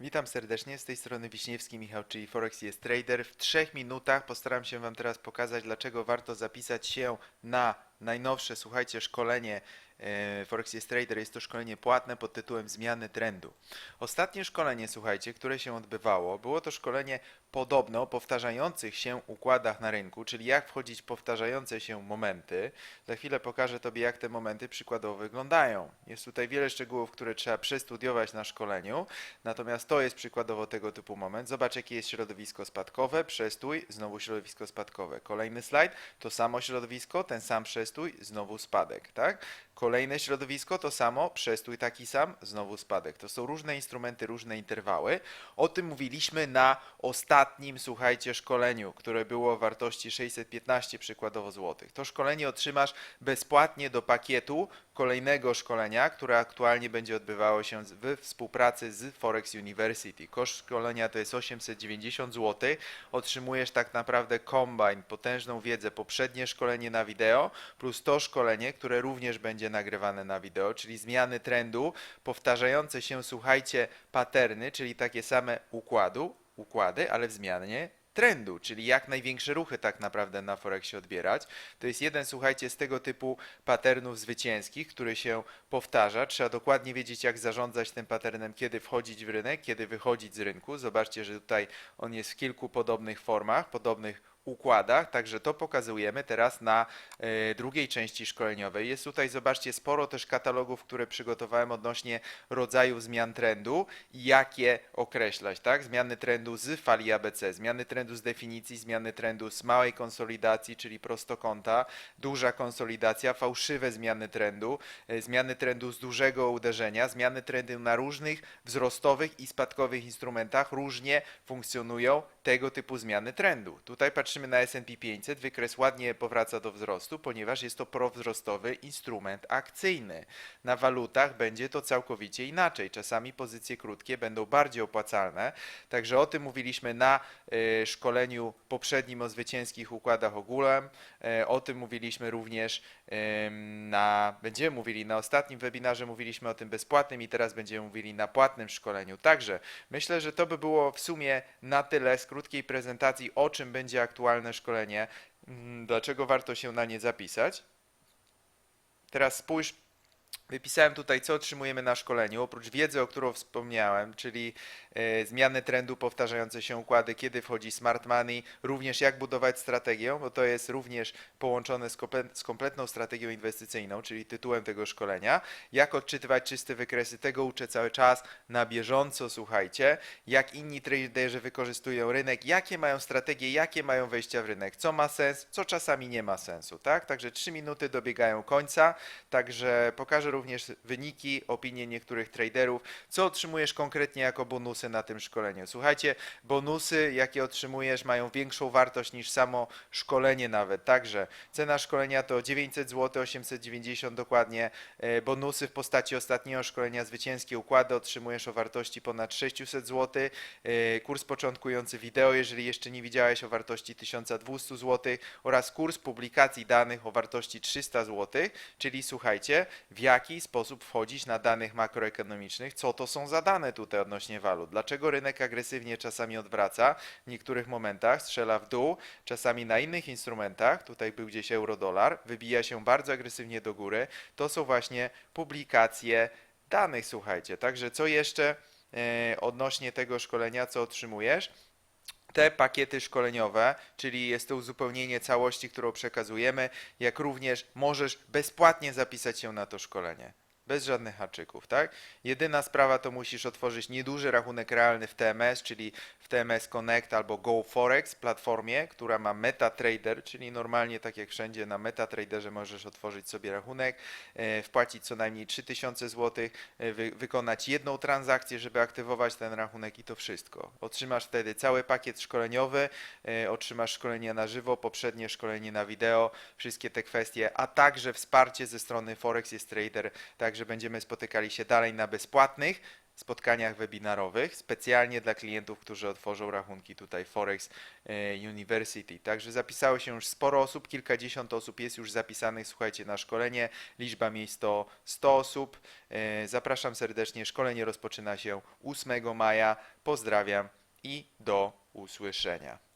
Witam serdecznie, z tej strony Wiśniewski Michał, czyli Forex jest Trader. W trzech minutach postaram się Wam teraz pokazać, dlaczego warto zapisać się na najnowsze, słuchajcie, szkolenie e, Forex jest Trader. Jest to szkolenie płatne pod tytułem Zmiany trendu. Ostatnie szkolenie, słuchajcie, które się odbywało, było to szkolenie podobno o powtarzających się układach na rynku, czyli jak wchodzić w powtarzające się momenty. Za chwilę pokażę Tobie, jak te momenty przykładowo wyglądają. Jest tutaj wiele szczegółów, które trzeba przestudiować na szkoleniu, natomiast to jest przykładowo tego typu moment. Zobacz, jakie jest środowisko spadkowe, przestój, znowu środowisko spadkowe. Kolejny slajd, to samo środowisko, ten sam przestój, znowu spadek, tak? Kolejne środowisko, to samo, przestój taki sam, znowu spadek. To są różne instrumenty, różne interwały. O tym mówiliśmy na ostatnim, słuchajcie, szkoleniu, które było o wartości 615 przykładowo złotych. To szkolenie otrzymasz bezpłatnie do pakietu kolejnego szkolenia, które aktualnie będzie odbywało się z- w współpracy z Forex University. Koszt szkolenia to jest 890 zł. Otrzymujesz tak naprawdę combine, potężną wiedzę, poprzednie szkolenie na wideo, plus to szkolenie, które również będzie nagrywane na wideo, czyli zmiany trendu, powtarzające się, słuchajcie, paterny, czyli takie same układu, układy, ale w zmianie trendu, czyli jak największe ruchy tak naprawdę na Forexie odbierać. To jest jeden, słuchajcie, z tego typu patternów zwycięskich, który się powtarza. Trzeba dokładnie wiedzieć, jak zarządzać tym patternem, kiedy wchodzić w rynek, kiedy wychodzić z rynku. Zobaczcie, że tutaj on jest w kilku podobnych formach, podobnych układach, także to pokazujemy teraz na e, drugiej części szkoleniowej. Jest tutaj, zobaczcie, sporo też katalogów, które przygotowałem odnośnie rodzaju zmian trendu i jak je określać, tak? Zmiany trendu z fali ABC, zmiany trendu z definicji, zmiany trendu z małej konsolidacji, czyli prostokąta, duża konsolidacja, fałszywe zmiany trendu, e, zmiany trendu z dużego uderzenia, zmiany trendu na różnych wzrostowych i spadkowych instrumentach różnie funkcjonują tego typu zmiany trendu. Tutaj patrzymy na S&P 500, wykres ładnie powraca do wzrostu, ponieważ jest to prowzrostowy instrument akcyjny. Na walutach będzie to całkowicie inaczej. Czasami pozycje krótkie będą bardziej opłacalne. Także o tym mówiliśmy na e, szkoleniu poprzednim o zwycięskich układach ogółem. E, o tym mówiliśmy również na, będziemy mówili na ostatnim webinarze, mówiliśmy o tym bezpłatnym i teraz będziemy mówili na płatnym szkoleniu. Także myślę, że to by było w sumie na tyle krótkiej prezentacji, o czym będzie aktualne szkolenie, mm, dlaczego warto się na nie zapisać. Teraz spójrz, wypisałem tutaj, co otrzymujemy na szkoleniu. Oprócz wiedzy, o którą wspomniałem, czyli e, zmiany trendu, powtarzające się układy, kiedy wchodzi smart money, również jak budować strategię, bo to jest również połączone z, komple- z kompletną strategią inwestycyjną, czyli tytułem tego szkolenia. Jak odczytywać czyste wykresy, tego uczę cały czas na bieżąco, słuchajcie. Jak inni traderzy wykorzystują rynek, jakie mają strategie, jakie mają wejścia w rynek, co ma sens, co czasami nie ma sensu, tak? Także 3 minuty dobiegają końca, także pokażę również wyniki, opinie niektórych traderów, co otrzymujesz konkretnie jako bonusy na tym szkoleniu. Słuchajcie, bonusy, jakie otrzymujesz, mają większą wartość niż samo szkolenie nawet. Także cena szkolenia to 900 zł, 890 dokładnie. E, Bonusy w postaci ostatniego szkolenia zwycięskie układy otrzymujesz o wartości ponad 600 zł. E, Kurs początkujący wideo, jeżeli jeszcze nie widziałeś, o wartości 1200 zł oraz kurs publikacji danych o wartości 300 zł. Czyli słuchajcie, w jaki sposób wchodzić na danych makroekonomicznych, co to są za dane tutaj odnośnie walut, dlaczego rynek agresywnie czasami odwraca, w niektórych momentach strzela w dół, czasami na innych instrumentach, tutaj był gdzieś euro-dolar, wybija się bardzo agresywnie do góry, to są właśnie publikacje danych, słuchajcie. Także co jeszcze e, odnośnie tego szkolenia, co otrzymujesz? Te pakiety szkoleniowe, czyli jest to uzupełnienie całości, którą przekazujemy, jak również możesz bezpłatnie zapisać się na to szkolenie. Bez żadnych haczyków, tak? Jedyna sprawa to musisz otworzyć nieduży rachunek realny w TMS, czyli w TMS Connect albo GoForex platformie, która ma MetaTrader, czyli normalnie tak jak wszędzie na MetaTraderze możesz otworzyć sobie rachunek, e, wpłacić co najmniej 3000 zł, e, wy, wykonać jedną transakcję, żeby aktywować ten rachunek i to wszystko. Otrzymasz wtedy cały pakiet szkoleniowy, e, otrzymasz szkolenie na żywo, poprzednie szkolenie na wideo, wszystkie te kwestie, a także wsparcie ze strony Forex jest Trader, także będziemy spotykali się dalej na bezpłatnych spotkaniach webinarowych, specjalnie dla klientów, którzy otworzą rachunki tutaj Forex e, University. Także zapisało się już sporo osób, kilkadziesiąt osób jest już zapisanych, słuchajcie, na szkolenie. Liczba miejsc to 100 osób. E, Zapraszam serdecznie. Szkolenie rozpoczyna się 8 maja. Pozdrawiam i do usłyszenia.